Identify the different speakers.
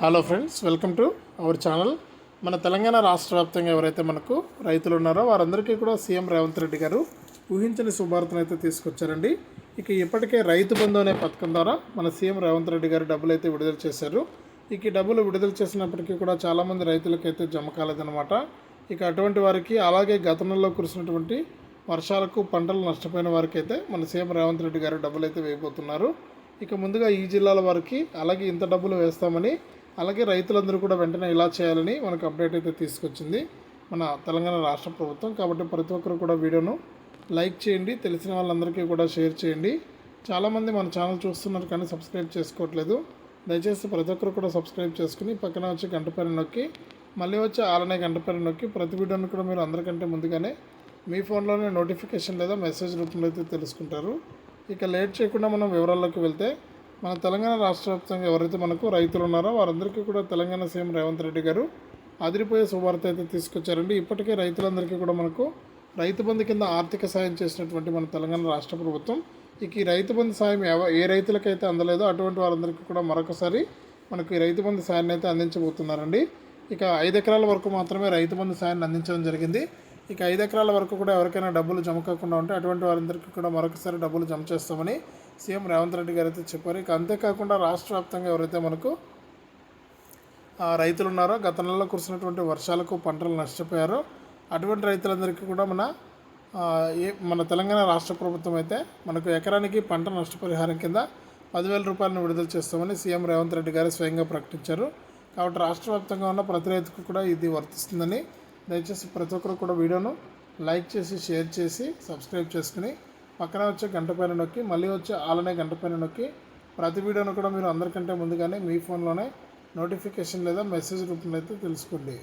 Speaker 1: Hello friends welcome to our channel మన తెలంగాణ రాష్ట్ర వ్యాప్తంగా ఎవరైతే మనకు రైతులు ఉన్నారో వారందరికీ కూడా సీఎం రేవంత్ రెడ్డి గారు ఊహించని శుభార్తను అయితే తీసుకొచ్చారండి. ఇక ఇప్పటికే రైతు బంధు అనే పథకం ద్వారా మన సీఎం రేవంత్ రెడ్డి గారు డబ్బులు అయితే విడుదల చేశారు. ఇక ఈ డబ్బులు విడుదల చేసినప్పటికీ కూడా చాలామంది రైతులకైతే జమ కాలేదన్నమాట. ఇక అటువంటి వారికి అలాగే గతంలో కురిసినటువంటి వర్షాలకు పంటలు నష్టపోయిన వారికి అయితే మన సీఎం రేవంత్ రెడ్డి గారు డబ్బులు అయితే వేయబోతున్నారు. ఇక ముందుగా ఈ జిల్లాల వారికి అలాగే ఇంత డబ్బులు వేస్తామని అలాగే రైతులందరూ కూడా వెంటనే ఇలా చేయాలని మనకు అప్డేట్ అయితే తీసుకొచ్చింది మన తెలంగాణ రాష్ట్ర ప్రభుత్వం. కాబట్టి ప్రతి ఒక్కరు కూడా వీడియోను లైక్ చేయండి తెలిసిన వాళ్ళందరికీ కూడా షేర్ చేయండి. చాలామంది మన ఛానల్ చూస్తున్నారు కానీ సబ్స్క్రైబ్ చేసుకోవట్లేదు. దయచేసి ప్రతి ఒక్కరు కూడా సబ్స్క్రైబ్ చేసుకుని పక్కన వచ్చి గంట పైన నొక్కి మళ్ళీ వచ్చి ఆలనే గంట పైన నొక్కి ప్రతి వీడియోని కూడా మీరు అందరికంటే ముందుగానే మీ ఫోన్లోనే నోటిఫికేషన్ లేదా మెసేజ్ రూపంలో అయితే తెలుసుకుంటారు. ఇక లేట్ చేయకుండా మనం వివరాల్లోకి వెళ్తే మన తెలంగాణ రాష్ట్ర వ్యాప్తంగా ఎవరైతే మనకు రైతులు ఉన్నారో వారందరికీ కూడా తెలంగాణ సీఎం రేవంత్ రెడ్డి గారు అదిరిపోయే శుభార్త అయితే తీసుకొచ్చారండి. ఇప్పటికే రైతులందరికీ కూడా మనకు రైతు బంధు కింద ఆర్థిక సాయం చేసినటువంటి మన తెలంగాణ రాష్ట్ర ప్రభుత్వం. ఇక ఈ రైతు బంధు సాయం ఎవ- ఏ రైతులకైతే అందలేదో అటువంటి వారందరికీ కూడా మరొకసారి మనకు ఈ రైతు బంధు సాయాన్ని అయితే అందించబోతున్నారండి. ఇక ఐదు ఎకరాల వరకు మాత్రమే రైతు బంధు సాయాన్ని అందించడం జరిగింది. ఇక ఐదు ఎకరాల వరకు కూడా ఎవరికైనా డబ్బులు జమ కాకుండా ఉంటే అటువంటి వారందరికీ కూడా మరొకసారి డబ్బులు జమ చేస్తామని సీఎం రేవంత్ రెడ్డి గారు అయితే చెప్పారు. ఇక అంతేకాకుండా రాష్ట్ర వ్యాప్తంగా ఎవరైతే మనకు రైతులు ఉన్నారో గత నెలలో కురిసినటువంటి వర్షాలకు పంటలు నష్టపోయారో. అటువంటి రైతులందరికీ కూడా మన ఏ మన తెలంగాణ రాష్ట్ర ప్రభుత్వం అయితే మనకు ఎకరానికి పంట నష్టపరిహారం కింద పదివేల రూపాయలను విడుదల చేస్తామని సీఎం రేవంత్ రెడ్డి గారు స్వయంగా ప్రకటించారు. కాబట్టి రాష్ట్ర వ్యాప్తంగా ఉన్న ప్రతి రైతుకు కూడా ఇది వర్తిస్తుందని దయచేసి ప్రతి ఒక్కరు కూడా వీడియోను లైక్ చేసి షేర్ చేసి సబ్స్క్రైబ్ చేసుకుని పక్కన వచ్చే గంట పైన నొక్కి మళ్ళీ వచ్చే ఆలనే గంట పైన నొక్కి ప్రతి వీడియోను కూడా మీరు అందరికంటే ముందుగానే మీ ఫోన్లోనే నోటిఫికేషన్ లేదా మెసేజ్ రూపంలో అయితే తెలుసుకోండి.